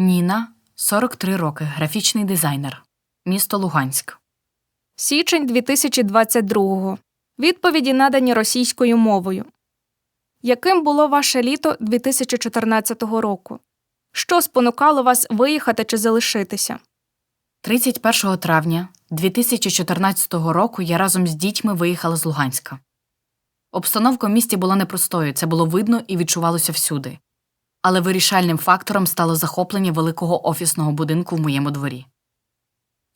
Ніна, 43 роки, графічний дизайнер. Місто Луганськ. Січень 2022. Відповіді надані російською мовою. Яким було ваше літо 2014 року? Що спонукало вас виїхати чи залишитися? 31 травня 2014 року я разом з дітьми виїхала з Луганська. Обстановка в місті була непростою, це було видно і відчувалося всюди. Але вирішальним фактором стало захоплення великого офісного будинку в моєму дворі.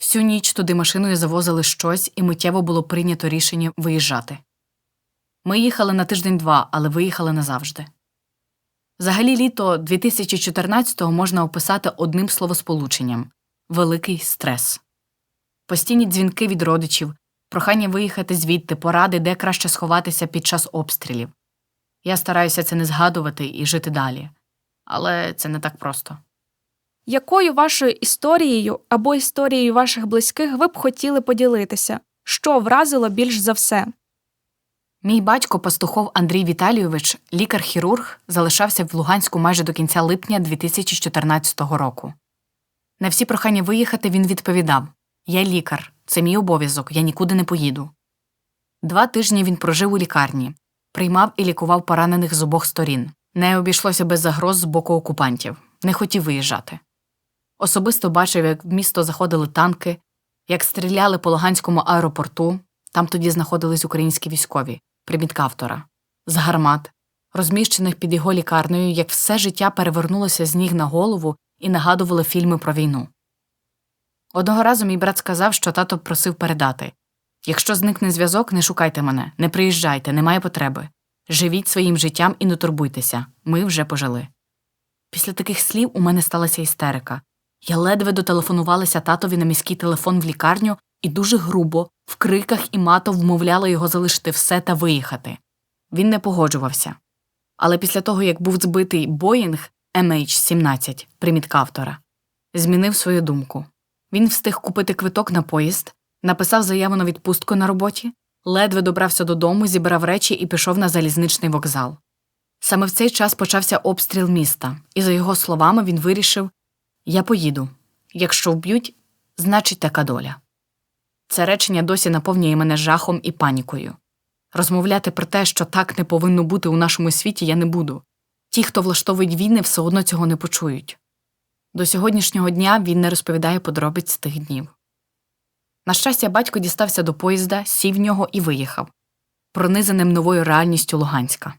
Всю ніч туди машиною завозили щось, і миттєво було прийнято рішення виїжджати. Ми їхали на тиждень-два, але виїхали назавжди. Взагалі літо 2014-го можна описати одним словосполученням великий стрес. Постійні дзвінки від родичів, прохання виїхати звідти, поради, де краще сховатися під час обстрілів. Я стараюся це не згадувати і жити далі. Але це не так просто. Якою вашою історією або історією ваших близьких ви б хотіли поділитися? Що вразило більш за все? Мій батько Пастухов Андрій Віталійович, лікар-хірург, залишався в Луганську майже до кінця липня 2014 року. На всі прохання виїхати він відповідав Я лікар, це мій обов'язок, я нікуди не поїду. Два тижні він прожив у лікарні, приймав і лікував поранених з обох сторін. Не обійшлося без загроз з боку окупантів, не хотів виїжджати. Особисто бачив, як в місто заходили танки, як стріляли по Луганському аеропорту, там тоді знаходились українські військові, примітка автора, з гармат, розміщених під його лікарнею, як все життя перевернулося з ніг на голову і нагадувало фільми про війну. Одного разу мій брат сказав, що тато просив передати якщо зникне зв'язок, не шукайте мене, не приїжджайте, немає потреби. Живіть своїм життям і не турбуйтеся, ми вже пожили. Після таких слів у мене сталася істерика. Я ледве дотелефонувалася татові на міський телефон в лікарню і дуже грубо, в криках і мато вмовляла його залишити все та виїхати. Він не погоджувався. Але після того, як був збитий Боїнг MH17, примітка автора, змінив свою думку. Він встиг купити квиток на поїзд, написав заяву на відпустку на роботі, ледве добрався додому, зібрав речі і пішов на залізничний вокзал. Саме в цей час почався обстріл міста, і, за його словами, він вирішив Я поїду. Якщо вб'ють, значить така доля. Це речення досі наповнює мене жахом і панікою. Розмовляти про те, що так не повинно бути у нашому світі, я не буду. Ті, хто влаштовують війни, все одно цього не почують. До сьогоднішнього дня він не розповідає подробиць тих днів. На щастя, батько дістався до поїзда, сів в нього і виїхав, пронизаним новою реальністю Луганська.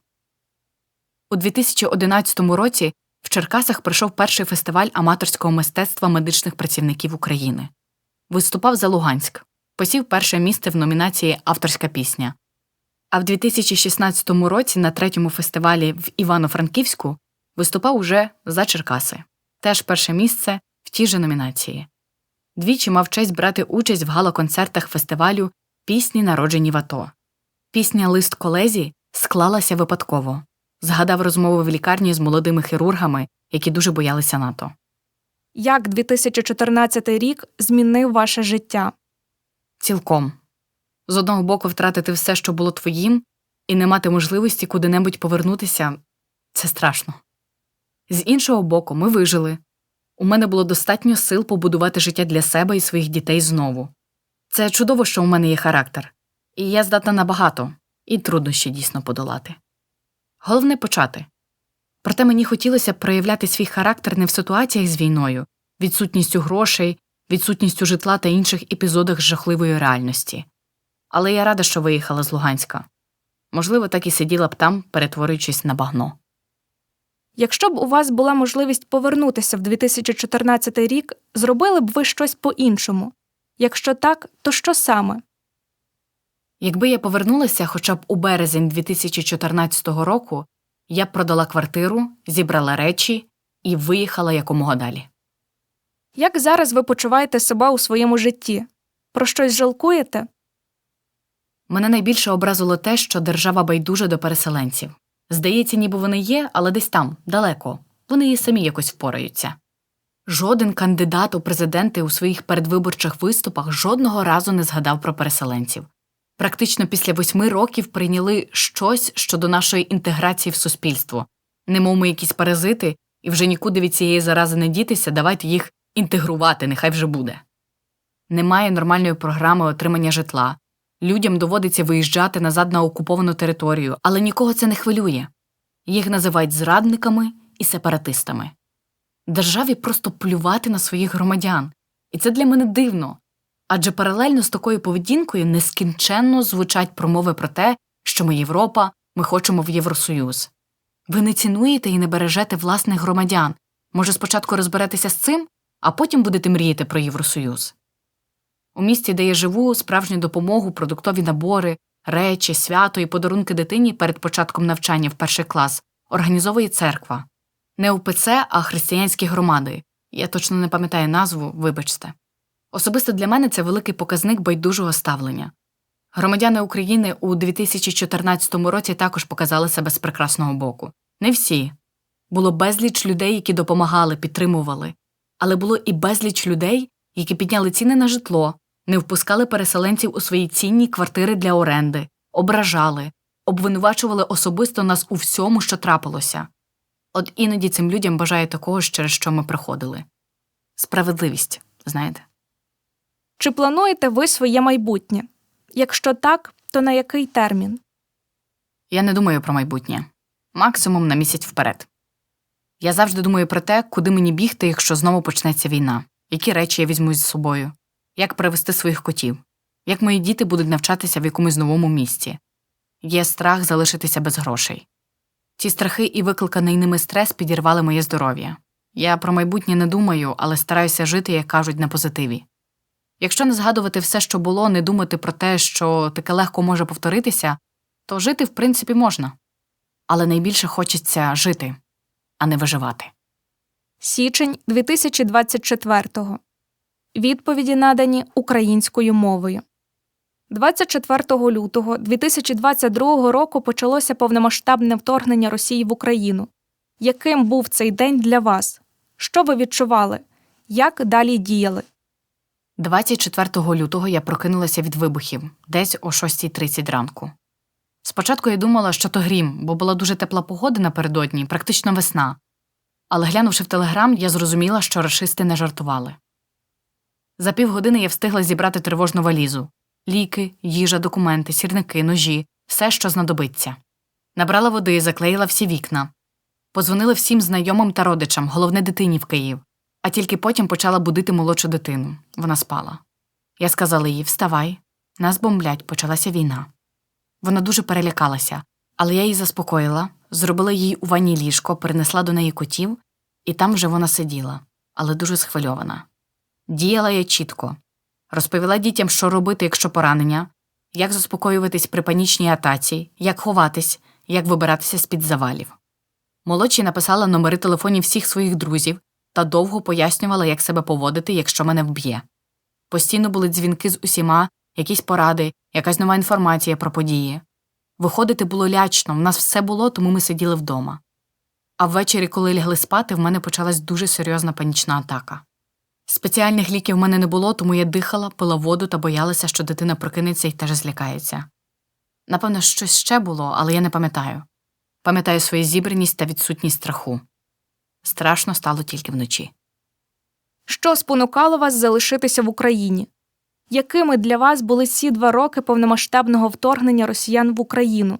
У 2011 році в Черкасах пройшов перший фестиваль аматорського мистецтва медичних працівників України. Виступав за Луганськ, посів перше місце в номінації Авторська пісня. А в 2016 році на третьому фестивалі в Івано-Франківську виступав уже за Черкаси, теж перше місце в тій же номінації. Двічі мав честь брати участь в гала-концертах фестивалю Пісні, народжені в АТО. Пісня Лист колезі склалася випадково. Згадав розмови в лікарні з молодими хірургами, які дуже боялися НАТО. Як 2014 рік змінив ваше життя? Цілком. З одного боку, втратити все, що було твоїм, і не мати можливості куди-небудь повернутися це страшно. З іншого боку, ми вижили. У мене було достатньо сил побудувати життя для себе і своїх дітей знову. Це чудово, що у мене є характер, і я здатна на багато, і труднощі дійсно подолати. Головне почати. Проте мені хотілося б проявляти свій характер не в ситуаціях з війною, відсутністю грошей, відсутністю житла та інших епізодах жахливої реальності. Але я рада, що виїхала з Луганська. Можливо, так і сиділа б там, перетворюючись на багно. Якщо б у вас була можливість повернутися в 2014 рік, зробили б ви щось по-іншому? Якщо так, то що саме? Якби я повернулася хоча б у березень 2014 року, я б продала квартиру, зібрала речі і виїхала якомога далі. Як зараз ви почуваєте себе у своєму житті? Про щось жалкуєте? Мене найбільше образило те, що держава байдужа до переселенців. Здається, ніби вони є, але десь там, далеко. Вони і самі якось впораються. Жоден кандидат у президенти у своїх передвиборчих виступах жодного разу не згадав про переселенців. Практично після восьми років прийняли щось щодо нашої інтеграції в суспільство, немов ми якісь паразити, І вже нікуди від цієї зарази не дітися, давайте їх інтегрувати, нехай вже буде. Немає нормальної програми отримання житла. Людям доводиться виїжджати назад на окуповану територію, але нікого це не хвилює. Їх називають зрадниками і сепаратистами. Державі просто плювати на своїх громадян. І це для мене дивно. Адже паралельно з такою поведінкою нескінченно звучать промови про те, що ми Європа, ми хочемо в Євросоюз. Ви не цінуєте і не бережете власних громадян. Може, спочатку розберетеся з цим, а потім будете мріяти про Євросоюз. У місті, де я живу, справжню допомогу, продуктові набори, речі, свято і подарунки дитині перед початком навчання в перший клас організовує церква. Не УПЦ, а християнські громади. Я точно не пам'ятаю назву, вибачте. Особисто для мене це великий показник байдужого ставлення. Громадяни України у 2014 році також показали себе з прекрасного боку. Не всі. Було безліч людей, які допомагали, підтримували, але було і безліч людей, які підняли ціни на житло, не впускали переселенців у свої цінні квартири для оренди, ображали, обвинувачували особисто нас у всьому, що трапилося. От іноді цим людям бажаю такого, через що ми приходили. Справедливість, знаєте. Чи плануєте ви своє майбутнє? Якщо так, то на який термін? Я не думаю про майбутнє. Максимум на місяць вперед. Я завжди думаю про те, куди мені бігти, якщо знову почнеться війна, які речі я візьму з собою, як привезти своїх котів, як мої діти будуть навчатися в якомусь новому місті. Є страх залишитися без грошей. Ці страхи і викликаний ними стрес підірвали моє здоров'я. Я про майбутнє не думаю, але стараюся жити, як кажуть, на позитиві. Якщо не згадувати все, що було, не думати про те, що таке легко може повторитися, то жити, в принципі, можна. Але найбільше хочеться жити, а не виживати. Січень 2024-го. Відповіді надані українською мовою. 24 лютого 2022 року почалося повномасштабне вторгнення Росії в Україну. Яким був цей день для вас? Що ви відчували? Як далі діяли? 24 лютого я прокинулася від вибухів десь о 6.30 ранку. Спочатку я думала, що то грім, бо була дуже тепла погода напередодні, практично весна. Але глянувши в телеграм, я зрозуміла, що рашисти не жартували. За півгодини я встигла зібрати тривожну валізу ліки, їжа, документи, сірники, ножі, все, що знадобиться. Набрала води, заклеїла всі вікна. Позвонила всім знайомим та родичам, головне дитині в Київ, а тільки потім почала будити молодшу дитину. Вона спала. Я сказала їй Вставай, нас бомблять, почалася війна. Вона дуже перелякалася, але я її заспокоїла, зробила їй у ванні ліжко, перенесла до неї котів, і там вже вона сиділа, але дуже схвильована. Діяла я чітко, розповіла дітям, що робити, якщо поранення, як заспокоюватись при панічній атаці, як ховатись, як вибиратися з під завалів. Молодші написала номери телефонів всіх своїх друзів та довго пояснювала, як себе поводити, якщо мене вб'є. Постійно були дзвінки з усіма, якісь поради, якась нова інформація про події. Виходити було лячно, в нас все було, тому ми сиділи вдома. А ввечері, коли лягли спати, в мене почалась дуже серйозна панічна атака. Спеціальних ліків в мене не було, тому я дихала, пила воду та боялася, що дитина прокинеться і теж злякається. Напевно, щось ще було, але я не пам'ятаю. Пам'ятаю свою зібраність та відсутність страху. Страшно стало тільки вночі. Що спонукало вас залишитися в Україні? Якими для вас були ці два роки повномасштабного вторгнення росіян в Україну?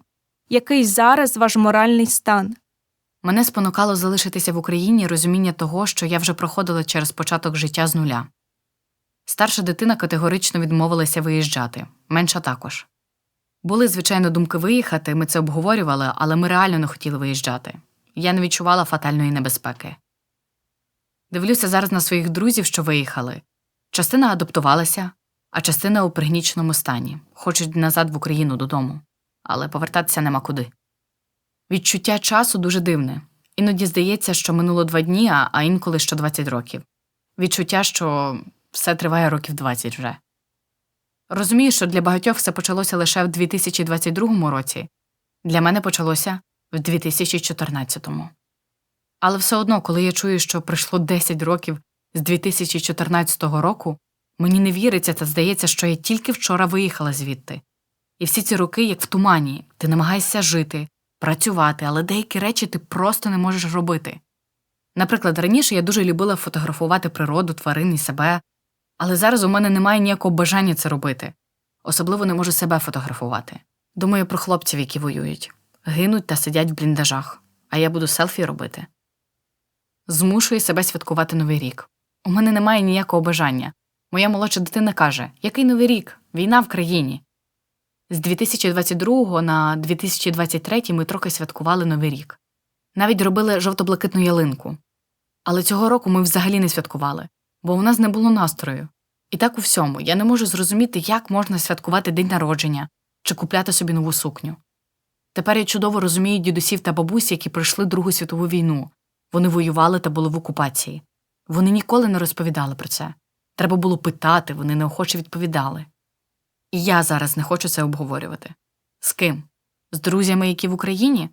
Який зараз ваш моральний стан? Мене спонукало залишитися в Україні розуміння того, що я вже проходила через початок життя з нуля. Старша дитина категорично відмовилася виїжджати, менша також. Були, звичайно, думки виїхати, ми це обговорювали, але ми реально не хотіли виїжджати. Я не відчувала фатальної небезпеки. Дивлюся зараз на своїх друзів, що виїхали. Частина адаптувалася, а частина у пригніченому стані, хочуть назад в Україну додому, але повертатися нема куди. Відчуття часу дуже дивне. Іноді здається, що минуло два дні, а інколи що 20 років. Відчуття, що все триває років 20 вже. Розумію, що для багатьох все почалося лише в 2022 році, для мене почалося в 2014. Але все одно, коли я чую, що пройшло 10 років з 2014 року, мені не віриться та здається, що я тільки вчора виїхала звідти. І всі ці роки, як в тумані, ти намагаєшся жити, працювати, але деякі речі ти просто не можеш робити. Наприклад, раніше я дуже любила фотографувати природу, тварин і себе, але зараз у мене немає ніякого бажання це робити. Особливо не можу себе фотографувати. Думаю про хлопців, які воюють, гинуть та сидять в бліндажах, а я буду селфі робити. Змушую себе святкувати Новий рік. У мене немає ніякого бажання. Моя молодша дитина каже: Який новий рік? Війна в країні. З 2022 на 2023 ми трохи святкували Новий рік. Навіть робили жовто-блакитну ялинку. Але цього року ми взагалі не святкували, бо у нас не було настрою. І так у всьому я не можу зрозуміти, як можна святкувати день народження чи купляти собі нову сукню. Тепер я чудово розумію дідусів та бабусі, які пройшли Другу світову війну. Вони воювали та були в окупації. Вони ніколи не розповідали про це. Треба було питати, вони неохоче відповідали. І я зараз не хочу це обговорювати. З ким? З друзями, які в Україні?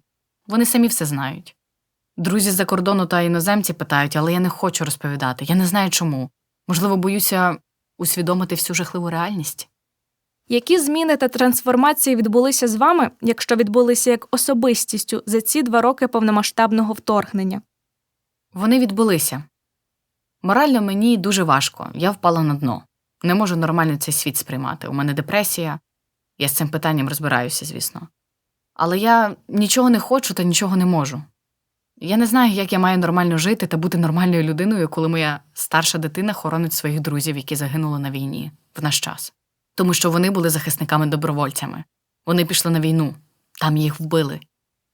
Вони самі все знають. Друзі з-за кордону та іноземці питають, але я не хочу розповідати. Я не знаю чому. Можливо, боюся усвідомити всю жахливу реальність. Які зміни та трансформації відбулися з вами, якщо відбулися як особистістю за ці два роки повномасштабного вторгнення? Вони відбулися. Морально мені дуже важко, я впала на дно. Не можу нормально цей світ сприймати. У мене депресія, я з цим питанням розбираюся, звісно. Але я нічого не хочу та нічого не можу. Я не знаю, як я маю нормально жити та бути нормальною людиною, коли моя старша дитина хоронить своїх друзів, які загинули на війні в наш час. Тому що вони були захисниками-добровольцями. Вони пішли на війну, там їх вбили.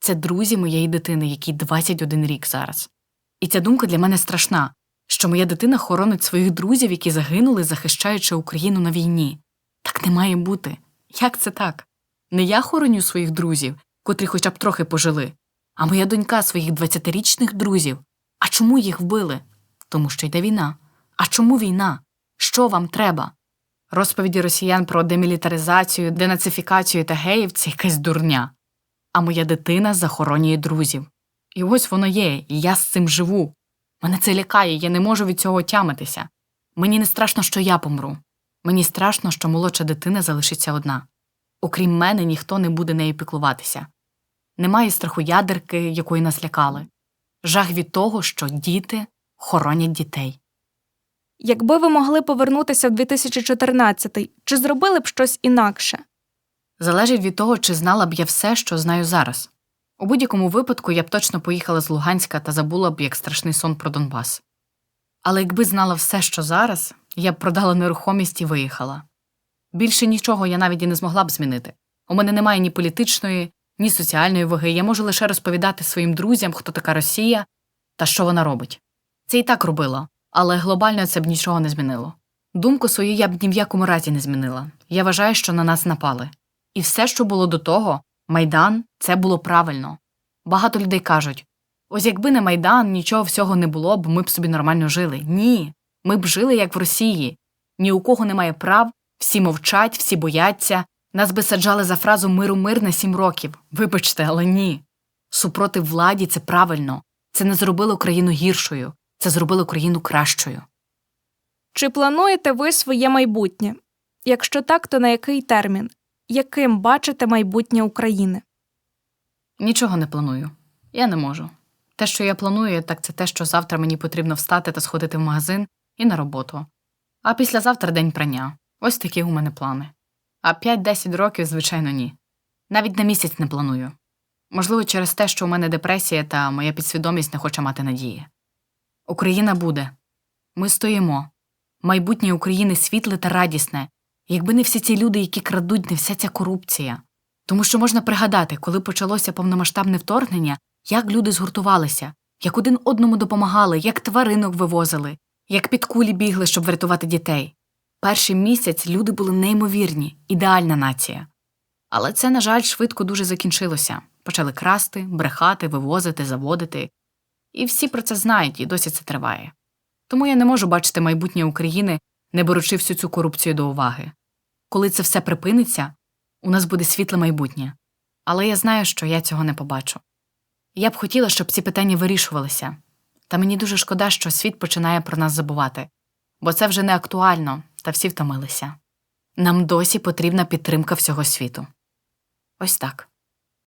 Це друзі моєї дитини, якій 21 рік зараз. І ця думка для мене страшна, що моя дитина хоронить своїх друзів, які загинули, захищаючи Україну на війні. Так не має бути. Як це так? Не я хороню своїх друзів, котрі хоча б трохи пожили, а моя донька своїх 20-річних друзів. А чому їх вбили? Тому що йде війна. А чому війна? Що вам треба? Розповіді росіян про демілітаризацію, денацифікацію та геїв це якась дурня. А моя дитина захоронює друзів. І ось воно є, і я з цим живу. Мене це лякає, я не можу від цього тямитися. Мені не страшно, що я помру. Мені страшно, що молодша дитина залишиться одна. Окрім мене, ніхто не буде нею піклуватися. Немає страху ядерки, якої нас лякали. Жах від того, що діти хоронять дітей. Якби ви могли повернутися в 2014 чи зробили б щось інакше? Залежить від того, чи знала б я все, що знаю зараз. У будь-якому випадку я б точно поїхала з Луганська та забула б як страшний сон про Донбас. Але якби знала все, що зараз, я б продала нерухомість і виїхала. Більше нічого я навіть і не змогла б змінити. У мене немає ні політичної, ні соціальної ваги. Я можу лише розповідати своїм друзям, хто така Росія та що вона робить. Це і так робила, але глобально це б нічого не змінило. Думку свою я б ні в якому разі не змінила. Я вважаю, що на нас напали. І все, що було до того, Майдан, це було правильно. Багато людей кажуть: ось якби не Майдан, нічого всього не було б, ми б собі нормально жили. Ні. Ми б жили, як в Росії. Ні у кого немає прав, всі мовчать, всі бояться. Нас би саджали за фразу миру мир на сім років. Вибачте, але ні. Супротив владі це правильно. Це не зробило країну гіршою, це зробило країну кращою. Чи плануєте ви своє майбутнє? Якщо так, то на який термін? Яким бачите майбутнє України? Нічого не планую. Я не можу. Те, що я планую, так це те, що завтра мені потрібно встати та сходити в магазин і на роботу. А післязавтра день прання. Ось такі у мене плани. А 5-10 років, звичайно, ні. Навіть на місяць не планую. Можливо, через те, що у мене депресія та моя підсвідомість не хоче мати надії. Україна буде. Ми стоїмо. Майбутнє України світле та радісне, якби не всі ці люди, які крадуть, не вся ця корупція. Тому що можна пригадати, коли почалося повномасштабне вторгнення, як люди згуртувалися, як один одному допомагали, як тваринок вивозили, як під кулі бігли, щоб врятувати дітей. Перший місяць люди були неймовірні, ідеальна нація. Але це, на жаль, швидко дуже закінчилося. Почали красти, брехати, вивозити, заводити. І всі про це знають, і досі це триває. Тому я не можу бачити майбутнє України, не беручи всю цю корупцію до уваги. Коли це все припиниться, у нас буде світле майбутнє. Але я знаю, що я цього не побачу. Я б хотіла, щоб ці питання вирішувалися. Та мені дуже шкода, що світ починає про нас забувати, бо це вже не актуально, та всі втомилися. Нам досі потрібна підтримка всього світу. Ось так.